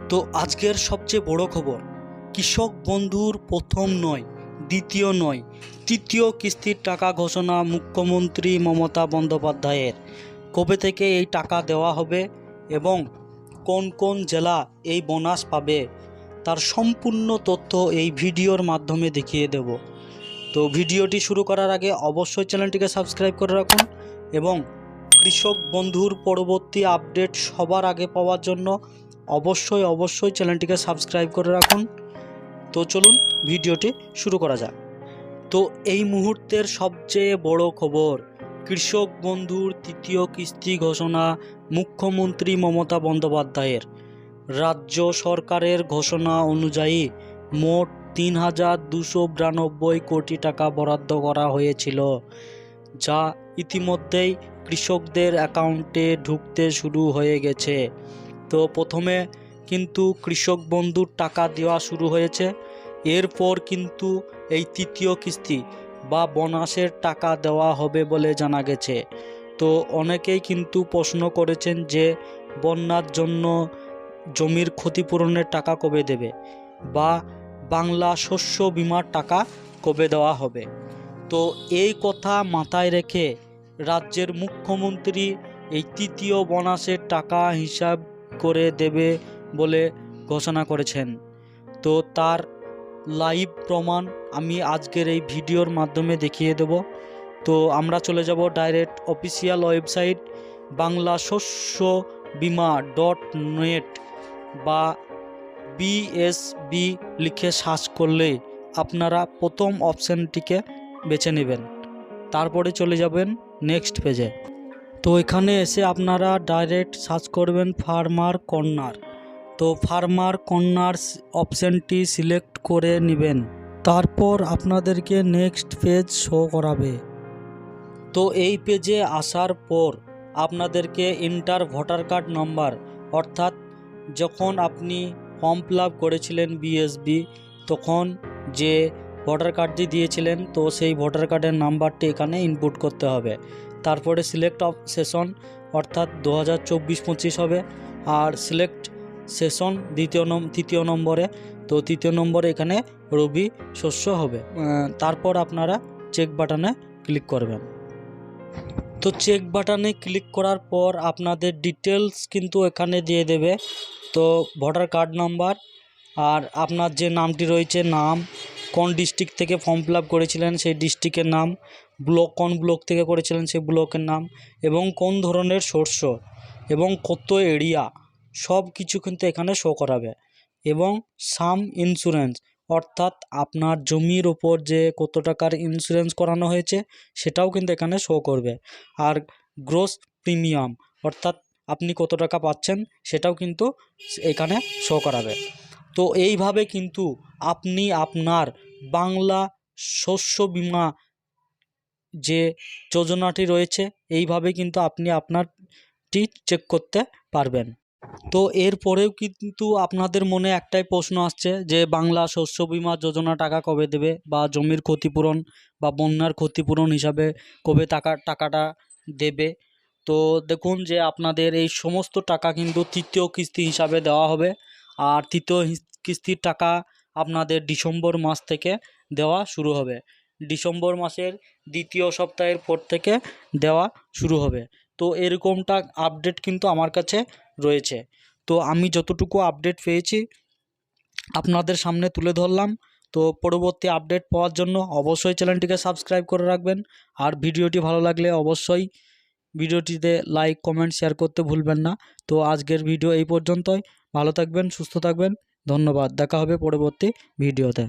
তো আজকের সবচেয়ে বড় খবর, কৃষক বন্ধুর প্রথম নয়, দ্বিতীয় নয়, তৃতীয় কিস্তির টাকা ঘোষণা মুখ্যমন্ত্রী মমতা বন্দ্যোপাধ্যায়ের। কবে থেকে এই টাকা দেওয়া হবে এবং কোন কোন জেলা এই বোনাস পাবে, তার সম্পূর্ণ তথ্য এই ভিডিওর মাধ্যমে দেখিয়ে দেব। তো ভিডিওটি শুরু করার আগে অবশ্যই চ্যানেলটিকে সাবস্ক্রাইব করে রাখুন এবং কৃষক বন্ধুর পরবর্তী আপডেট সবার আগে পাওয়ার জন্য অবশ্যই অবশ্যই চ্যানেলটিকে সাবস্ক্রাইব করে রাখুন। তো চলুন, ভিডিওটি শুরু করা যাক। তো এই মুহূর্তের সবচেয়ে বড় খবর, কৃষক বন্ধুর তৃতীয় কিস্তি ঘোষণা মুখ্যমন্ত্রী মমতা বন্দ্যোপাধ্যায়ের। রাজ্য সরকারের ঘোষণা অনুযায়ী মোট তিন হাজার দুশো বিরানব্বই কোটি টাকা বরাদ্দ করা হয়েছিল, যা ইতিমধ্যেই কৃষকদের অ্যাকাউন্টে ঢুকতে শুরু হয়ে গেছে। তো প্রথমে কিন্তু কৃষক বন্ধুর টাকা দেওয়া শুরু হয়েছে। এরপর কিন্তু এই তৃতীয় কিস্তি বা বোনাসের টাকা দেওয়া হবে বলে জানা গেছে। তো অনেকেই কিন্তু প্রশ্ন করেছেন যে বন্যার জন্য জমির ক্ষতিপূরণের টাকা কবে দেবে বা বাংলা শস্য বিমার টাকা কবে দেওয়া হবে। তো এই কথা মাথায় রেখে রাজ্যের মুখ্যমন্ত্রী এই তৃতীয় বোনাসের টাকা হিসাব করে দেবে বলে ঘোষণা করেছেন। তো তার লাইভ প্রমাণ আমি আজকের এই ভিডিওর মাধ্যমে দেখিয়ে দেব। তো আমরা চলে যাব direct official website Bangla Shasya Bima dot net বা বিএসবি লিখে সার্চ করলে আপনারা প্রথম অপশানটিকে বেছে নেবেন। তারপরে চলে যাবেন নেক্সট পেজে। তো এখানে এসে আপনারা ডাইরেক্ট সার্চ করবেন ফার্মার কর্নার তো ফার্মার কর্নার অপশানটি সিলেক্ট করে নেবেন। তারপর আপনাদেরকে নেক্সট পেজ শো করাবে। তো এই পেজে আসার পর আপনাদেরকে ইন্টার ভোটার কার্ড নাম্বার অর্থাৎ যখন আপনি ফর্ম ফিল করেছিলেন বিএসবি তখন যে ভোটার কার্ডটি দিয়েছিলেন, তো সেই ভোটার কার্ডের নাম্বারটি এখানে ইনপুট করতে হবে। তারপরে সিলেক্ট অফ সেশন অর্থাৎ দু হাজার চব্বিশ পঁচিশ হবে। আর সিলেক্ট সেশন দ্বিতীয় নম, তৃতীয় নম্বরে। তো তৃতীয় নম্বরে এখানে রবি শস্য হবে। তারপর আপনারা চেক বাটনে ক্লিক করবেন। তো চেক বাটনে ক্লিক করার পর আপনাদের ডিটেলস কিন্তু এখানে দিয়ে দেবে। তো ভোটার কার্ড নাম্বার আর আপনার যে নামটি রয়েছে, নাম, কোন ডিস্ট্রিক্ট থেকে ফর্ম ফিল করেছিলেন সেই ডিস্ট্রিক্টের নাম ব্লক, কোন ব্লক থেকে করেছিলেন সেই ব্লকের নাম এবং কোন ধরনের শস্য এবং কত এরিয়া, সব কিছু কিন্তু এখানে শো করাবে। এবং সাম ইন্স্যুরেন্স অর্থাৎ আপনার জমির ওপর যে কত টাকার ইন্স্যুরেন্স করানো হয়েছে, সেটাও কিন্তু এখানে শো করবে। আর গ্রোস প্রিমিয়াম অর্থাৎ আপনি কত টাকা পাচ্ছেন, সেটাও কিন্তু এখানে শো করাবে। তো এইভাবে কিন্তু আপনি আপনার বাংলা শস্য বীমা যে যোজনাটি রয়েছে, এইভাবে কিন্তু আপনি আপনারটি চেক করতে পারবেন। তো এরপরেও কিন্তু আপনাদের মনে একটাই প্রশ্ন আসছে যে, বাংলা শস্য বীমা যোজনা টাকা কবে দেবে বা জমির ক্ষতিপূরণ বা বন্যার ক্ষতিপূরণ হিসাবে কবে টাকা, টাকাটা দেবে? তো দেখুন যে, আপনাদের এই সমস্ত টাকা কিন্তু তৃতীয় কিস্তি হিসাবে দেওয়া হবে। আর তৃতীয় কিস্তির টাকা আপনাদের ডিসেম্বর মাস থেকে দেওয়া শুরু হবে। ডিসেম্বর মাসের দ্বিতীয় সপ্তাহের পর থেকে দেওয়া শুরু হবে। তো এরকমটা আপডেট কিন্তু আমার কাছে রয়েছে। তো আমি যতটুকু আপডেট পেয়েছি, আপনাদের সামনে তুলে ধরলাম। তো পরবর্তী আপডেট পাওয়ার জন্য অবশ্যই চ্যানেলটিকে সাবস্ক্রাইব করে রাখবেন। আর ভিডিওটি ভালো লাগলে অবশ্যই ভিডিওটিতে লাইক কমেন্ট শেয়ার করতে ভুলবেন না। তো আজকের ভিডিও এই পর্যন্তই। ভালো থাকবেন, সুস্থ থাকবেন। ধন্যবাদ। দেখা হবে পরবর্তী ভিডিওতে